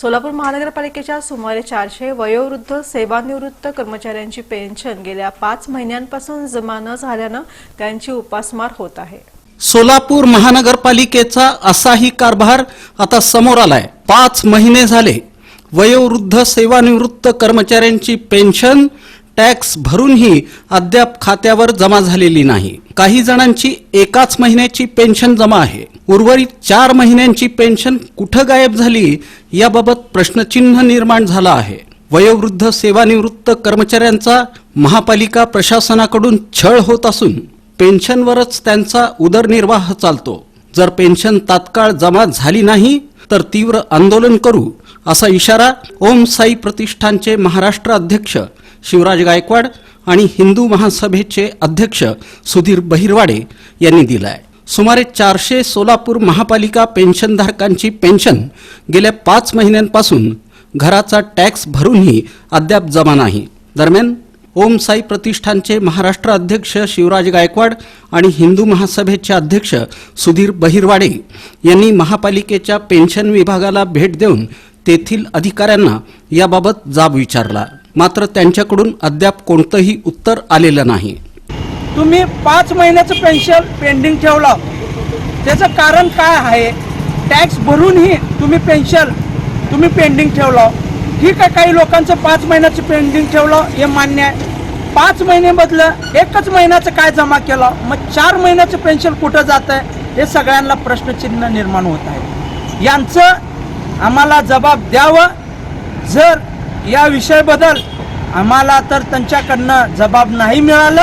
सोलापूर महानगरपालिकेच्या सुमारे चारशे वयोवृद्ध सेवानिवृत्त कर्मचाऱ्यांची पेन्शन गेल्या पाच महिन्यांपासून जमा न झाल्यानं त्यांची उपासमार होत आहे. सोलापूर महानगरपालिकेचा असाही कारभार आता समोर आलाय. पाच महिने झाले. वयोवृद्ध सेवानिवृत्त कर्मचाऱ्यांची पेन्शन टॅक्स भरूनही अद्याप खात्यावर जमा झालेली नाही. काही जणांची एकाच महिन्याची पेन्शन जमा आहे. उर्वरित चार महिन्यांची पेन्शन कुठं गायब झाली याबाबत प्रश्नचिन्ह निर्माण झालं आहे. वयोवृद्ध सेवानिवृत्त कर्मचाऱ्यांचा महापालिका प्रशासनाकडून छळ होत असून पेन्शनवरच त्यांचा उदरनिर्वाह चालतो. जर पेन्शन तात्काळ जमा झाली नाही तर तीव्र आंदोलन करू असा इशारा ओम साई प्रतिष्ठानचे महाराष्ट्र अध्यक्ष शिवराज गायकवाड आणि हिंदू महासभेचे अध्यक्ष सुधीर बहिरवाडे यांनी दिलाय. सुमारे चारशे सोलापूर महापालिका पेन्शनधारकांची पेन्शन गेल्या पाच महिन्यांपासून घराचा टॅक्स भरूनही अद्याप जमा नाही. दरम्यान ओम साई प्रतिष्ठानचे महाराष्ट्र अध्यक्ष शिवराज गायकवाड आणि हिंदू महासभेचे अध्यक्ष सुधीर बहिरवाडे यांनी महापालिकेच्या पेन्शन विभागाला भेट देऊन तेथील अधिकाऱ्यांना याबाबत जाब विचारला. मात्र त्यांच्याकडून अद्याप कोणतंही उत्तर आलेलं नाही. तुम्ही पाच महिन्याचं पेन्शन पेंडिंग ठेवलं. त्याचं कारण काय आहे? टॅक्स भरूनही तुम्ही पेन्शन तुम्ही पेंडिंग ठेवलं. ठीक आहे काही लोकांचं पाच महिन्याचं पेंडिंग ठेवलं हे मान्य आहे. पाच महिन्यामधलं एकच महिन्याचं काय जमा केलं? मग चार महिन्याचं पेन्शन कुठं जात आहे हे सगळ्यांना प्रश्नचिन्ह निर्माण होत आहे. यांचं आम्हाला जबाब द्यावं. जर या विषयाबद्दल आम्हाला तर त्यांच्याकडनं जबाब नाही मिळालं.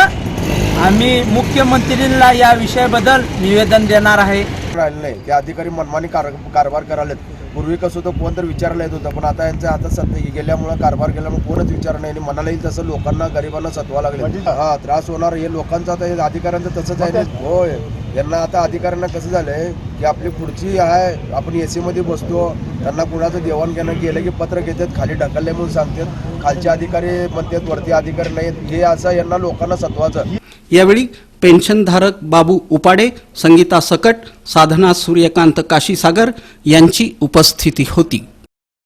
आम्ही मुख्यमंत्रींना या विषयाबद्दल निवेदन देणार आहे. राहिलं नाही. ते अधिकारी मनमानी कार कारभार करायलेत पूर्वी कसं होतं कोण तर विचारलं येत होतं पण आता यांच्या हातात सध्या गेल्यामुळं कारभार केल्यामुळे कोणच विचार नाही. आणि मनाला येईल तसं लोकांना गरिबांना सत्वा लागले हा त्रास होणार हे लोकांचं आता हे अधिकाऱ्यांचं तसंच आहे. ना. होय. यांना आता अधिकाऱ्यांना कसं झालंय की आपली पुढची आहे आपण एसी मध्ये बसतो. त्यांना कुणाचं देवाणघेणं केलं की पत्र घेतात खाली ढकलले म्हणून सांगतात. खालचे अधिकारी म्हणतात वरती अधिकारी नाहीत. हे असं यांना लोकांना सत्वाचं यावेळी पेन्शनधारक बाबू उपाडे संगीता सकट साधना सूर्यकांत काशीसागर यांची उपस्थिती होती.